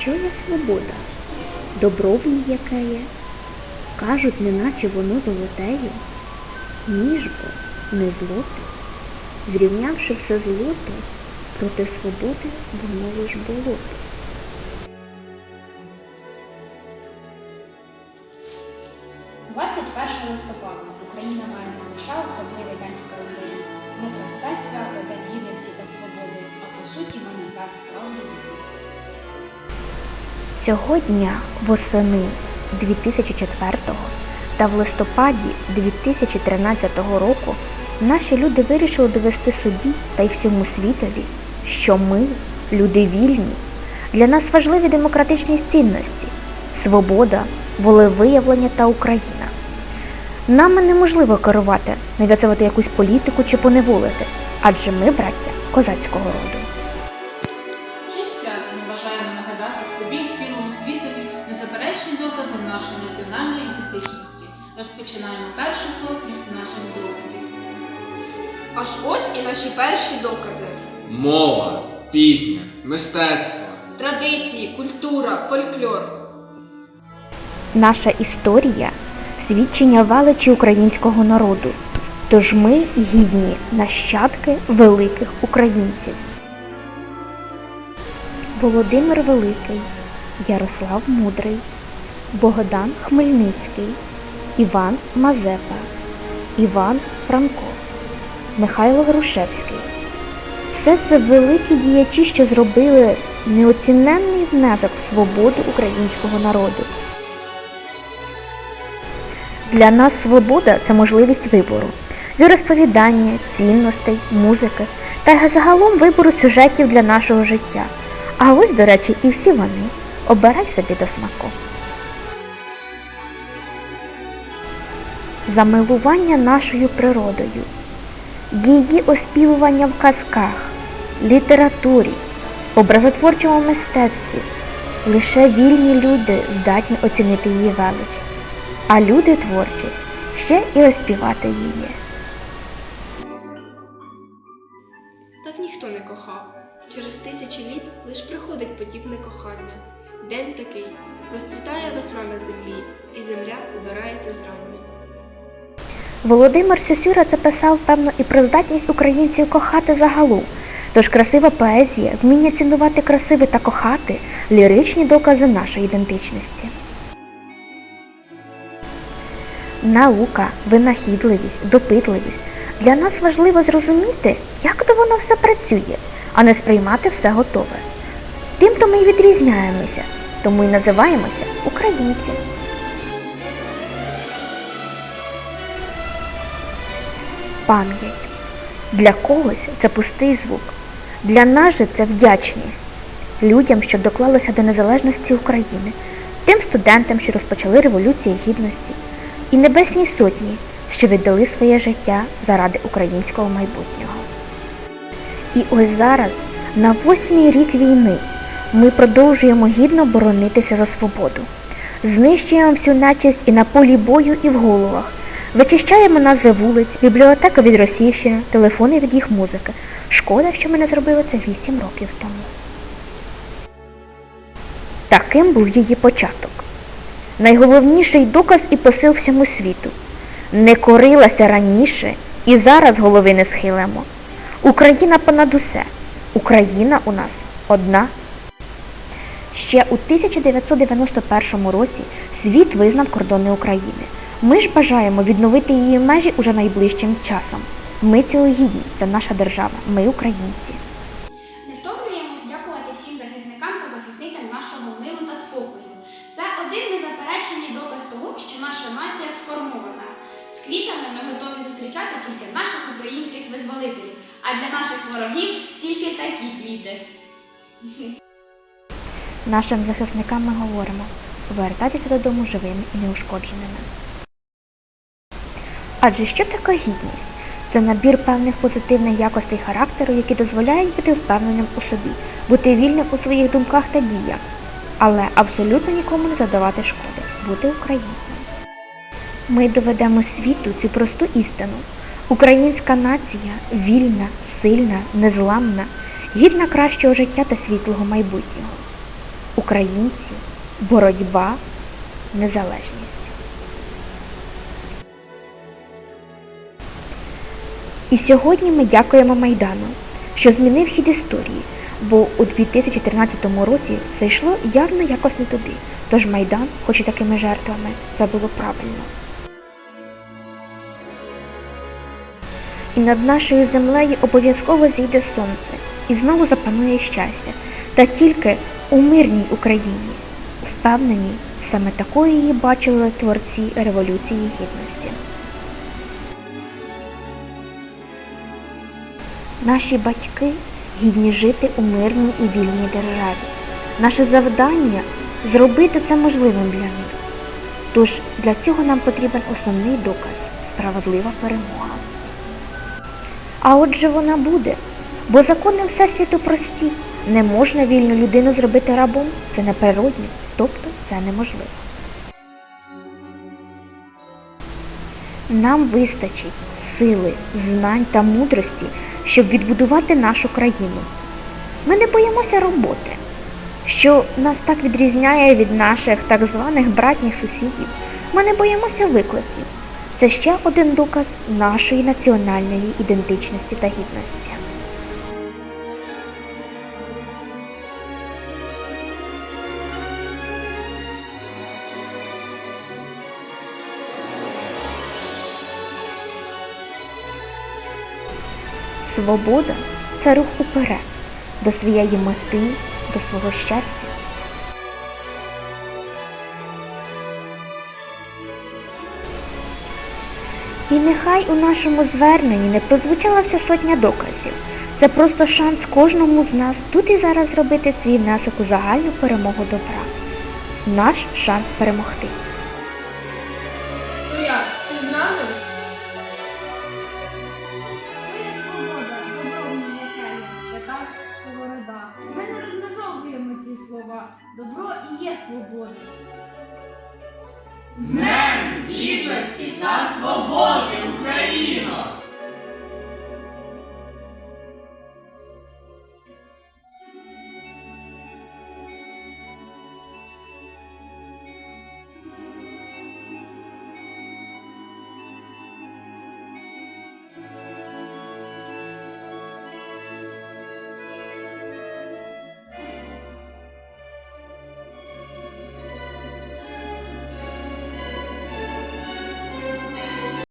що є свобода? Добро в ній яке є? Кажуть, неначе воно золотеє, ніж бо не злоте, зрівнявши все злото, проти свободи воно лиш болото. – 21 листопада Україна має не лише особливий день в не просте свято День гідності та свободи, а по суті маніфест прав. Сьогодні восени 2004 та в листопаді 2013 року наші люди вирішили довести собі та й всьому світові, що ми, люди вільні, для нас важливі демократичні цінності, свобода, волевиявлення та Україна. Нами неможливо керувати, нав'язувати якусь політику чи поневолити, адже ми браття козацького роду. Докази нашої національної ідентичності. Розпочинаємо першу сотню наших доводів. Аж ось і наші перші докази. Мова, пісня, мистецтво. Традиції, культура, фольклор. Наша історія свідчення величі українського народу. Тож ми гідні нащадки великих українців. Володимир Великий, Ярослав Мудрий, Богдан Хмельницький, Іван Мазепа, Іван Франко, Михайло Грушевський. Все це великі діячі, що зробили неоціненний внесок в свободу українського народу. Для нас свобода це можливість вибору, віросповідання, цінностей, музики та загалом вибору сюжетів для нашого життя. А ось, до речі, і всі вони. Обирай собі до смаку. Замилування нашою природою, її оспівування в казках, літературі, образотворчому мистецтві. Лише вільні люди здатні оцінити її велич а люди творчі ще і оспівати її. Так ніхто не кохав. Через тисячі літ лиш приходить подібне кохання. День такий розцвітає весна на землі, і земля убирається з рани. Володимир Сюсюра це писав, певно, і про здатність українців кохати загалом. Тож красива поезія, вміння цінувати красиве та кохати ліричні докази нашої ідентичності. Наука, винахідливість, допитливість. Для нас важливо зрозуміти, як то воно все працює, а не сприймати все готове. Тим то ми й відрізняємося, тому й називаємося українці. Пам'ять. Для когось це пустий звук. Для нас же це вдячність людям, що доклалися до незалежності України, тим студентам, що розпочали Революцію Гідності, і Небесній Сотні, що віддали своє життя заради українського майбутнього. І ось зараз, на восьмий рік війни, ми продовжуємо гідно боронитися за свободу, знищуємо всю нечисть і на полі бою, і в головах, вичищаємо назви вулиць, бібліотеки від російщини, телефони від їх музики. Шкода, що ми не зробили це вісім років тому. Таким був її початок. Найголовніший доказ і посил всьому світу. Не корилася раніше і зараз голови не схилимо. Україна понад усе. Україна у нас одна. Ще у 1991 році світ визнав кордони України. Ми ж бажаємо відновити її межі уже найближчим часом. Ми цього гідні, це наша держава, ми українці. Не втомлюємось дякувати всім захисникам та захисницям нашого миру та спокою. Це один незаперечений доказ того, що наша нація сформована. З квітами ми готові зустрічати тільки наших українських визволителів, а для наших ворогів тільки такі квіти. Нашим захисникам ми говоримо повертайтеся додому живими і неушкодженими. Адже що таке гідність? Це набір певних позитивних якостей характеру, які дозволяють бути впевненим у собі, бути вільним у своїх думках та діях, але абсолютно нікому не задавати шкоди, бути українцем. Ми доведемо світу цю просту істину. Українська нація вільна, сильна, незламна, гідна кращого життя та світлого майбутнього. Українці, боротьба, незалежність. І сьогодні ми дякуємо Майдану, що змінив хід історії, бо у 2014 році все йшло явно якось не туди. Тож Майдан, хоч і такими жертвами, це було правильно. І над нашою землею обов'язково зійде сонце, і знову запанує щастя, та тільки у мирній Україні. Впевнені, саме такою її бачили творці Революції Гідності. Наші батьки гідні жити у мирній і вільній державі. Наше завдання зробити це можливим для них. Тож для цього нам потрібен основний доказ справедлива перемога. А отже вона буде, бо закони Всесвіту прості. Не можна вільну людину зробити рабом, це неприродно, тобто це неможливо. Нам вистачить сили, знань та мудрості, щоб відбудувати нашу країну. Ми не боїмося роботи, що нас так відрізняє від наших так званих братніх сусідів. Ми не боїмося викликів. Це ще один доказ нашої національної ідентичності та гідності. Свобода це рух уперед, до своєї мети, до свого щастя. І нехай у нашому зверненні не прозвучала вся сотня доказів. Це просто шанс кожному з нас тут і зараз зробити свій внесок у загальну перемогу добра. Наш шанс перемогти. Свобода. З Днем Гідності та Свободи, Україно!